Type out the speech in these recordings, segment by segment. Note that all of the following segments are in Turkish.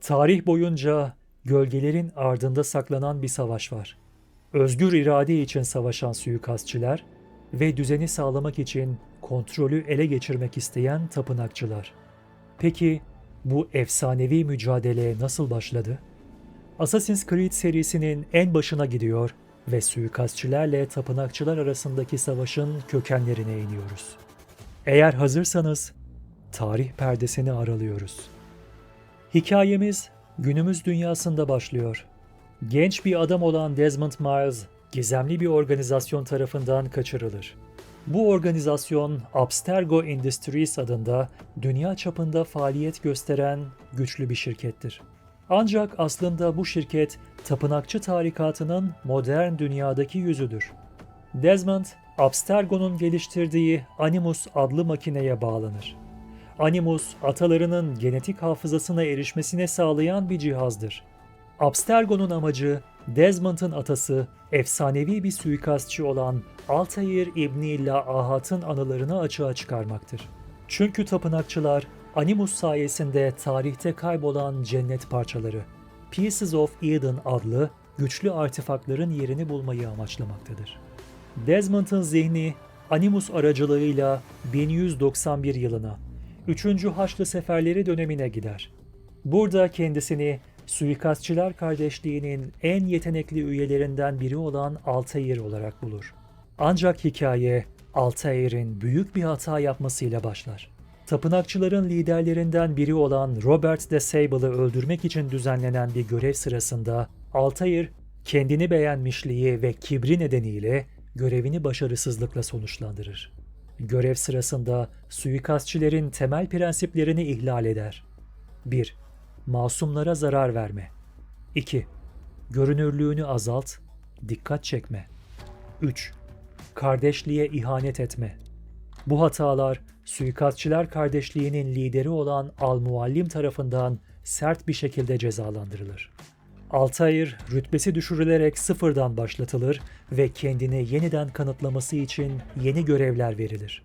Tarih boyunca gölgelerin ardında saklanan bir savaş var. Özgür irade için savaşan suikastçiler ve düzeni sağlamak için kontrolü ele geçirmek isteyen tapınakçılar. Peki bu efsanevi mücadele nasıl başladı? Assassin's Creed serisinin en başına gidiyor ve suikastçilerle tapınakçılar arasındaki savaşın kökenlerine iniyoruz. Eğer hazırsanız tarih perdesini aralıyoruz. Hikayemiz günümüz dünyasında başlıyor. Genç bir adam olan Desmond Miles gizemli bir organizasyon tarafından kaçırılır. Bu organizasyon Abstergo Industries adında dünya çapında faaliyet gösteren güçlü bir şirkettir. Ancak aslında bu şirket tapınakçı tarikatının modern dünyadaki yüzüdür. Desmond, Abstergo'nun geliştirdiği Animus adlı makineye bağlanır. Animus, atalarının genetik hafızasına erişmesine sağlayan bir cihazdır. Abstergo'nun amacı, Desmond'ın atası, efsanevi bir suikastçı olan Altair İbni Laahat'ın anılarını açığa çıkarmaktır. Çünkü tapınakçılar, Animus sayesinde tarihte kaybolan cennet parçaları, Pieces of Eden adlı güçlü artefaktların yerini bulmayı amaçlamaktadır. Desmond'ın zihni Animus aracılığıyla 1191 yılına, 3. Haçlı Seferleri dönemine gider. Burada kendisini suikastçılar kardeşliğinin en yetenekli üyelerinden biri olan Altair olarak bulur. Ancak hikaye Altair'in büyük bir hata yapmasıyla başlar. Tapınakçıların liderlerinden biri olan Robert de Sable'ı öldürmek için düzenlenen bir görev sırasında Altair kendini beğenmişliği ve kibri nedeniyle görevini başarısızlıkla sonuçlandırır. Görev sırasında suikastçilerin temel prensiplerini ihlal eder. 1. Masumlara zarar verme. 2. Görünürlüğünü azalt, dikkat çekme. 3. Kardeşliğe ihanet etme. Bu hatalar suikastçiler kardeşliğinin lideri olan Al-Muallim tarafından sert bir şekilde cezalandırılır. Altair rütbesi düşürülerek sıfırdan başlatılır ve kendini yeniden kanıtlaması için yeni görevler verilir.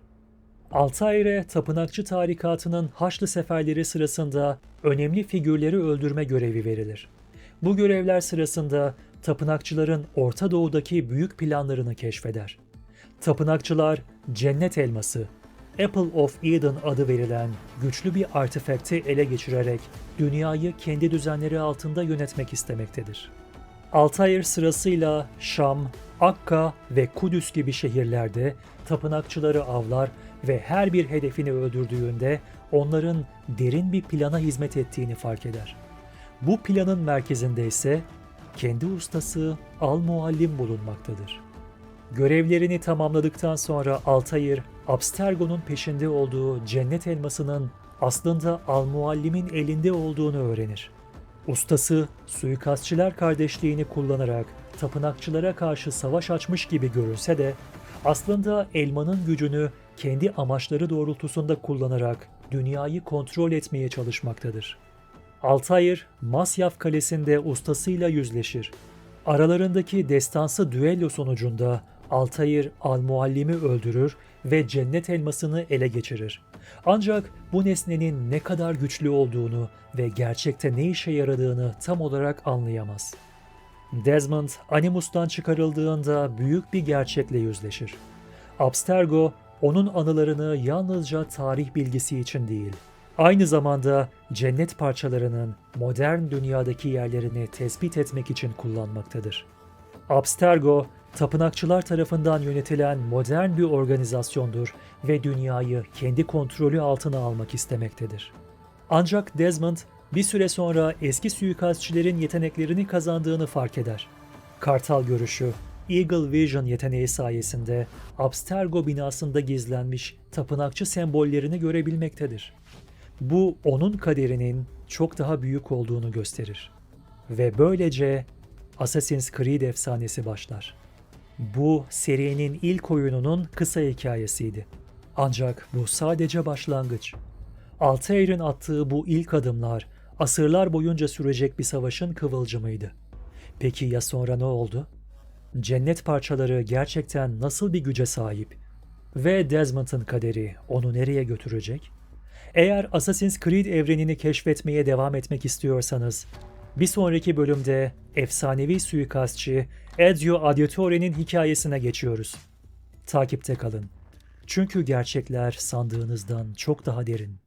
Altair'e tapınakçı tarikatının Haçlı seferleri sırasında önemli figürleri öldürme görevi verilir. Bu görevler sırasında tapınakçıların Orta Doğu'daki büyük planlarını keşfeder. Tapınakçılar cennet elması, Apple of Eden adı verilen güçlü bir artefakti ele geçirerek dünyayı kendi düzenleri altında yönetmek istemektedir. Altair sırasıyla Şam, Akka ve Kudüs gibi şehirlerde tapınakçıları avlar ve her bir hedefini öldürdüğünde onların derin bir plana hizmet ettiğini fark eder. Bu planın merkezinde ise kendi ustası Al-Muallim bulunmaktadır. Görevlerini tamamladıktan sonra Altair, Abstergo'nun peşinde olduğu cennet elmasının aslında Al-Muallim'in elinde olduğunu öğrenir. Ustası, suikastçılar kardeşliğini kullanarak tapınakçılara karşı savaş açmış gibi görünse de aslında elmanın gücünü kendi amaçları doğrultusunda kullanarak dünyayı kontrol etmeye çalışmaktadır. Altair, Masyaf Kalesi'nde ustasıyla yüzleşir. Aralarındaki destansı düello sonucunda Altair Al-Muallim'i öldürür ve cennet elmasını ele geçirir. Ancak bu nesnenin ne kadar güçlü olduğunu ve gerçekte ne işe yaradığını tam olarak anlayamaz. Desmond, Animus'tan çıkarıldığında büyük bir gerçekle yüzleşir. Abstergo, onun anılarını yalnızca tarih bilgisi için değil, aynı zamanda cennet parçalarının modern dünyadaki yerlerini tespit etmek için kullanmaktadır. Abstergo, tapınakçılar tarafından yönetilen modern bir organizasyondur ve dünyayı kendi kontrolü altına almak istemektedir. Ancak Desmond bir süre sonra eski suikastçilerin yeteneklerini kazandığını fark eder. Kartal görüşü, Eagle Vision yeteneği sayesinde Abstergo binasında gizlenmiş tapınakçı sembollerini görebilmektedir. Bu onun kaderinin çok daha büyük olduğunu gösterir. Ve böylece Assassin's Creed efsanesi başlar. Bu serinin ilk oyununun kısa hikayesiydi. Ancak bu sadece başlangıç. Altair'in attığı bu ilk adımlar asırlar boyunca sürecek bir savaşın kıvılcımıydı. Peki ya sonra ne oldu? Cennet parçaları gerçekten nasıl bir güce sahip? Ve Desmond'ın kaderi onu nereye götürecek? Eğer Assassin's Creed evrenini keşfetmeye devam etmek istiyorsanız, bir sonraki bölümde efsanevi suikastçı Ezio Auditore'nin hikayesine geçiyoruz. Takipte kalın. Çünkü gerçekler sandığınızdan çok daha derin.